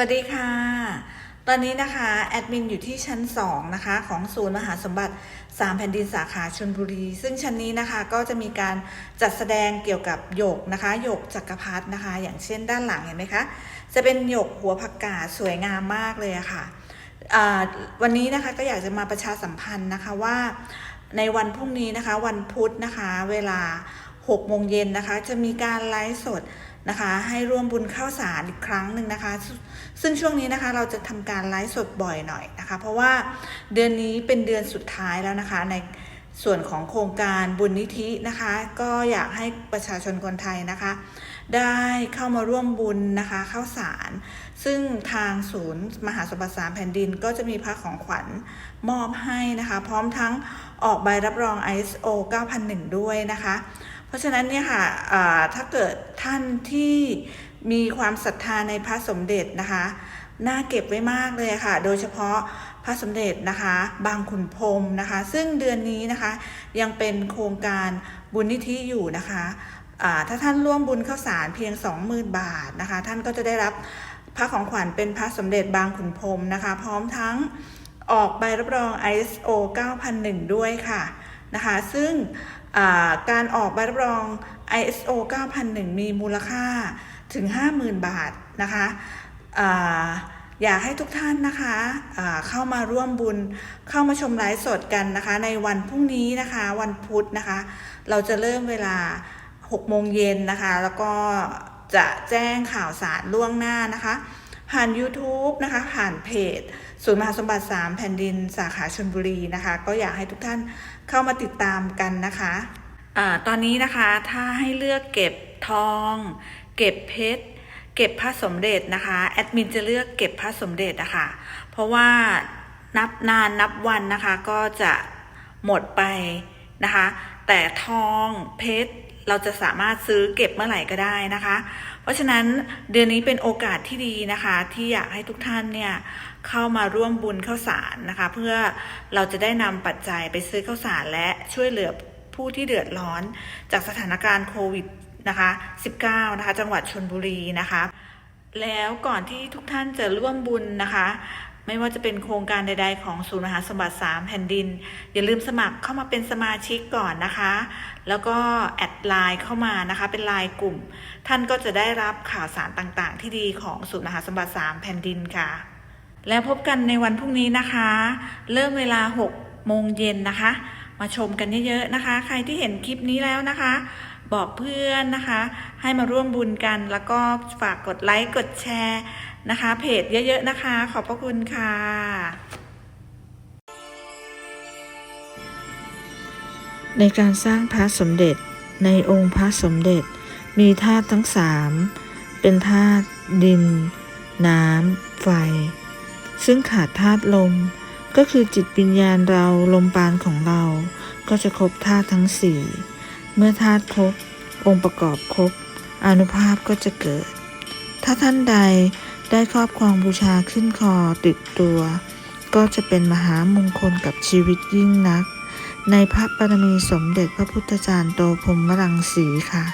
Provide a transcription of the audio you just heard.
วัสดีค่ะ ตอนนี้นะคะ แอดมินอยู่ที่ชั้น 2 นะคะ ของศูนย์มหาสมบัติ 3 แผ่นดินสาขาชนบุรี ซึ่งชั้นนี้นะคะก็จะมีการจัดแสดงเกี่ยวกับหยกนะคะหยกจักรพรรดินะคะ อย่างเช่นด้านหลังเห็นไหมคะ จะเป็นหยกหัวผักกาดสวยงามมากเลยะค่ะอ่าวันนี้นะคะก็อยากจะมาประชาสัมพันธ์นะคะว่าในวันพรุ่งนี้นะคะวันพุธนะคะ เวลา6โมงเย็นนะคะ จะมีการไลฟ์สด นะคะ ให้ร่วมบุญข้าวสารอีกครั้งหนึ่งนะคะ ซึ่งช่วงนี้นะคะเราจะทำการไลฟ์สดบ่อยหน่อยนะคะ เพราะว่าเดือนนี้เป็นเดือนสุดท้ายแล้วนะคะ ในส่วนของโครงการบุญนิธินะคะ ก็อยากให้ประชาชนคนไทยนะคะ ได้เข้ามาร่วมบุญนะคะข้าวสาร ซึ่งทางศูนย์มหาสมบัติสามแผ่นดิน ก็จะมีพระของขวัญมอบให้นะคะ พร้อมทั้งออกใบรับรอง ISO 9001 ด้วยนะคะ ราะฉะนั้นเนี่ยค่ะถ้าเกิดท่านที่มีความศรัทธาในพระสมเด็จนะคะน่าเก็บไว้มากเลยค่ะ โดยเฉพาะพระสมเด็จนะคะ บางขุนพรมนะคะ ซึ่งเดือนนี้นะคะ ยังเป็นโครงการบุญนิธิอยู่นะคะถ้าท่านร่วมบุญข้าวสารเพียง 20,000 บาทนะคะ ท่านก็จะได้รับพระของขวัญเป็นพระสมเด็จบางขุนพรมนะคะ พร้อมทั้งออกใบรับรอง ISO 9001 ด้วยค่ะ นะคะ ซึ่งการออกใบรับรอง ISO 9001 มีมูลค่าถึง 50,000 บาทนะคะอยากให้ทุกท่านนะคะอ่าเข้ามาร่วมบุญเข้ามาชมไลฟ์สดกันนะคะ ในวันพรุ่งนี้นะคะ วันพุธนะคะ เราจะเริ่มเวลา 6 โมงเย็นนะคะ แล้วก็จะแจ้งข่าวสารล่วงหน้านะคะ ผ่าน YouTube นะคะ ผ่านเพจศูนย์มหาสมบัติ 3 แผ่นดินสาขาชนบุรีนะคะ ก็อยากให้ทุกท่านเข้ามาติดตามกันนะคะอาตอนนี้นะคะถ้าให้เลือกเก็บทอง เก็บเพชรเก็บพระสมเด็จนะคะแอดมินจะเลือกเก็บพระสมเด็จนะคะเพราะว่านับนานนับวันนะคะก็จะหมดไปนะคะ แต่ทองเพชรเราจะสามารถซื้อเก็บเมื่อไหร่ก็ได้นะคะ เพราะฉะนั้นเดือนนี้เป็นโอกาสที่ดีนะคะ ที่อยากให้ทุกท่านเนี่ยเข้ามาร่วมบุญข้าวสารนะคะ เพื่อเราจะได้นำปัจจัยไปซื้อข้าวสารและช่วยเหลือผู้ที่เดือดร้อนจากสถานการณ์โควิดนะคะ 19 นะคะ จังหวัดชนบุรีนะคะ แล้วก่อนที่ทุกท่านจะร่วมบุญนะคะ ไม่ว่าจะเป็นโครงการใด ๆ ของศูนย์มหาสมบัติ 3 แผ่นดิน อย่าลืมสมัครเข้ามาเป็นสมาชิกก่อนนะคะ แล้วก็แอดไลน์เข้ามานะคะ เป็นไลน์กลุ่ม ท่านก็จะได้รับข่าวสารต่างๆ ที่ดีของศูนย์มหาสมบัติ 3 แผ่นดินค่ะ แล้วพบกันในวันพรุ่งนี้นะคะ เริ่มเวลา 6 โมงเย็นนะคะ มาชมกันเยอะๆนะคะ ใครที่เห็นคลิปนี้แล้วนะคะบอกเพื่อนนะคะ ให้มาร่วมบุญกันแล้วก็ฝากกดไลค์ กดแชร์ นะคะ เพจเยอะๆนะคะ ขอบพระคุณค่ะในการสร้างพระสมเด็จในองค์พระสมเด็จ มีธาตุทั้งสามเป็นธาตุดิน น้ำ ไฟ ซึ่งขาดธาตุลม ก็คือจิตวิญญาณเราลมปานของเรา ก็จะครบธาตุทั้งสี่เมื่อธาตุครบองค์ประกอบครบอนุภาพก็จะเกิด ถ้าท่านใด ได้ครอบครองบูชาขึ้นคอติดตัว ก็จะเป็นมหามงคลกับชีวิตยิ่งนัก ในพระบารมีสมเด็จพระพุทธจารย์โตพรมรังสีค่ะ